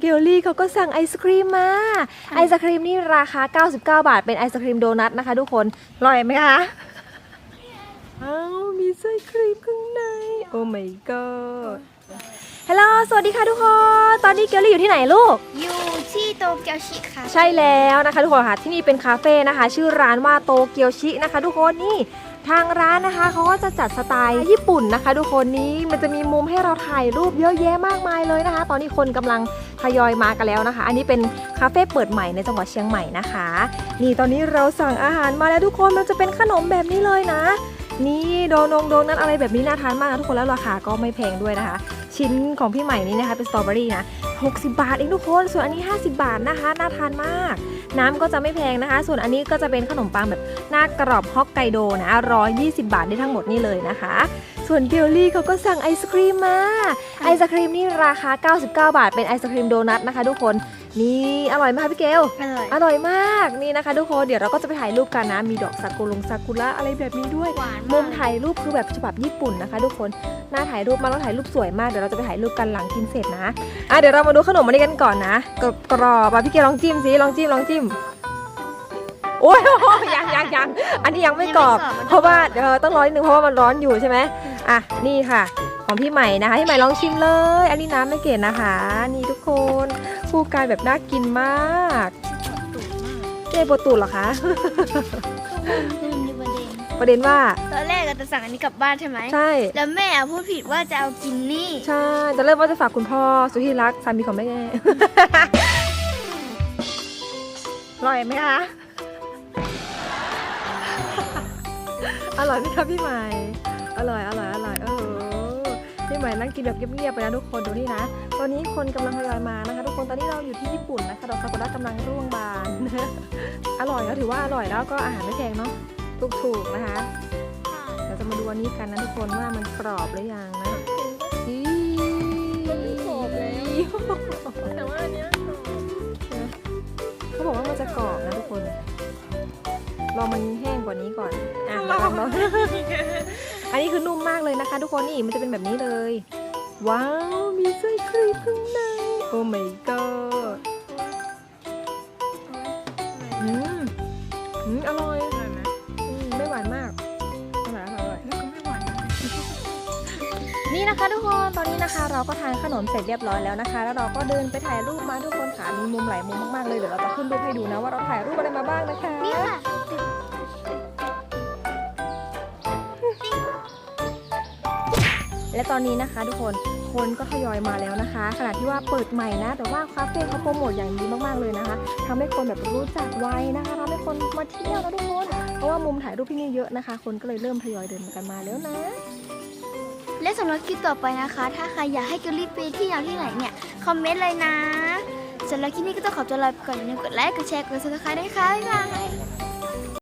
เกลลี่เขาก็สั่งไอศครีมมา ไอศครีมนี่ราคา 99 บาท เป็นไอศครีมโดนัทนะคะทุกคน อร่อยไหมคะ อ้าว มีไส้ครีมข้างใน โอ้ my god ฮัลโหล สวัสดีค่ะทุกคน ตอนนี้เกลลี่อยู่ที่ไหนลูก อยู่ที่โตเกียวชิค่ะ ใช่แล้วนะคะทุกคนค่ะ ที่นี่เป็นคาเฟ่นะคะ ชื่อร้านว่าโตเกียวชินะคะ ทุกคน นี่ทางร้านนะคะเขาก็จะจัดสไตล์ญี่ปุ่นนะคะทุกคนนี้มันจะมีมุมให้เราถ่ายรูปเยอะแยะมากมายเลยนะคะ ตอนนี้คนกำลังท ยอยมากันแล้วนะคะ อันนี้เป็นคาเฟ่เปิดใหม่ในจังหวัดเชียงใหม่นะคะ นี่ตอนนี้เราสั่งอาหารมาแล้วทุกคนมันจะเป็นขนมแบบนี้เลยนะ นี่โดนงโดนนั้นอะไรแบบนี้น่าทานมากนะทุกคนแล้วราคาก็ไม่แพงด้วยนะคะ ชิ้นของพี่ใหม่นี้นะคะเป็นสตรอเบอรี่นะ60 บาทเองทุกคนส่วนอันนี้ 50 บาทนะคะน่าทานมาก น้ำก็จะไม่แพงนะคะ ส่วนอันนี้ก็จะเป็นขนมปังแบบหน้ากรอบฮอกไกโดนะ120 บาทได้ทั้งหมดนี่เลยนะคะ ส่วนเกลลี่เขาก็สั่งไอศครีมมาไอศครีมนี่ราคา 99 บาท เป็นไอศครีมโดนัทนะคะ ทุกคน นี่อร่อยมากพี่เกลอร่อย อร่อยมากนี่นะคะทุกคนเดี๋ยวเราก็จะไปถ่ายรูปกันนะมีดอกซากุรงซากุระอะไรแบบนี้ด้วย หวานมุมถ่ายรูปคือแบบฉบับญี่ปุ่นนะคะทุกคนหน้าถ่ายรูปมาแล้วถ่ายรูปสวยมากเดี๋ยวเราจะไปถ่ายรูปกันหลังกินเสร็จนะอะเดี๋ยวเรามาดูขนมอันนี้กันก่อนนะกรอบกรอบอะพี่เกลองจิ้มสิลองจิ้มลองจิ้มโอ้ย ยังยังยังอันนี้ยังไม่กรอบเพราะว่าเออต้องร้อนนิดนึงเพราะว่ามันร้อนอยู่ใช่ไหมอะนี่ค่ะ ของพี่ใหม่นะคะพี่ใหม่ลองชิมเลย อันนี้น้ำไม่เกล็ดนะคะ นี่ทุกคนคู่กายแบบน่ากินมากเจ๊ปวดตูดเหรอคะลืมมีประเด็นประเด็นว่าตอนแรกเราจะสั่งอันนี้กลับบ้านใช่ไหมใช่แล้วแม่พูดผิดว่าจะเอากินนี่ใช่จะเริ่มว่าจะฝากคุณพ่อสุธิรักสามีของแม่อร่อยไหมคะอร่อยไหมคะพี่ใหม่ อร่อยอร่อยอร่อยเออ พี่ใหม่นั่งกินแบบเงียบๆไปนะทุกคนดูนี่นะ ตอนนี้คนกำลังทยอยมานะคะ ทุกคนตอนนี้เราอยู่ที่ญี่ปุ่นนะคะดอกซากุระกำลังร่วงบาน อร่อยแล้วถือว่าอร่อยแล้วก็อาหารไม่แพงเนาะถูกๆนะคะเราจะมาดูอันนี้กันนะทุกคนว่ามันกรอบหรือยังนะอีมันไม่กรอบแล้วแต่ว่าอันเนี้ยเขาบอกว่ามันจะกรอบนะทุกคนรอมันแห้งกว่านี้ก่อนอะลองลองอันนี้คือนุ่มมาก เลยนะคะ ทุกคนนี่มันจะเป็นแบบนี้เลย ว้าวมีไส้ครีมข้างในโอ้ my god อืมอืมอร่อยอืมไม่หวานมากอร่อยอร่อยอร่อยแล้วก็ไม่หวานนี่นะคะ ทุกคนตอนนี้นะคะ เราก็ทานขนมเสร็จเรียบร้อยแล้วนะคะ แล้วเราก็เดินไปถ่ายรูปมาทุกคนค่ะมีมุมหลายมุมมากๆเลยเดี๋ยวเราจะขึ้นรูปให้ดูนะว่าเราถ่ายรูปอะไรมาบ้างนะคะ และตอนนี้นะคะ ทุกคนคนก็ทยอยมาแล้วนะคะขณะที่ว่าเปิดใหม่นะ แต่ว่าคาเฟ่เขาโปรโมทอย่างดีมากๆเลยนะคะทำให้คนแบบรู้จักไวนะคะทำให้คนมาเที่ยวนะทุกคนเพราะว่ามุมถ่ายรูปที่นี่เยอะนะคะ คนก็เลยเริ่มทยอยเดินกันมาแล้วนะและสำหรับคลิปต่อไปนะคะ ถ้าใครอยากให้เกลลี่ไปที่ยวที่ไหนเนี่ย คอมเมนต์เลยนะสำหรับคลิปนี้ก็ต้องขอตัวลาไปก่อนอย่าลืมกดไลค์ กดแชร์ กดซับสไครต์ด้วยค่ะ บ๊ายบาย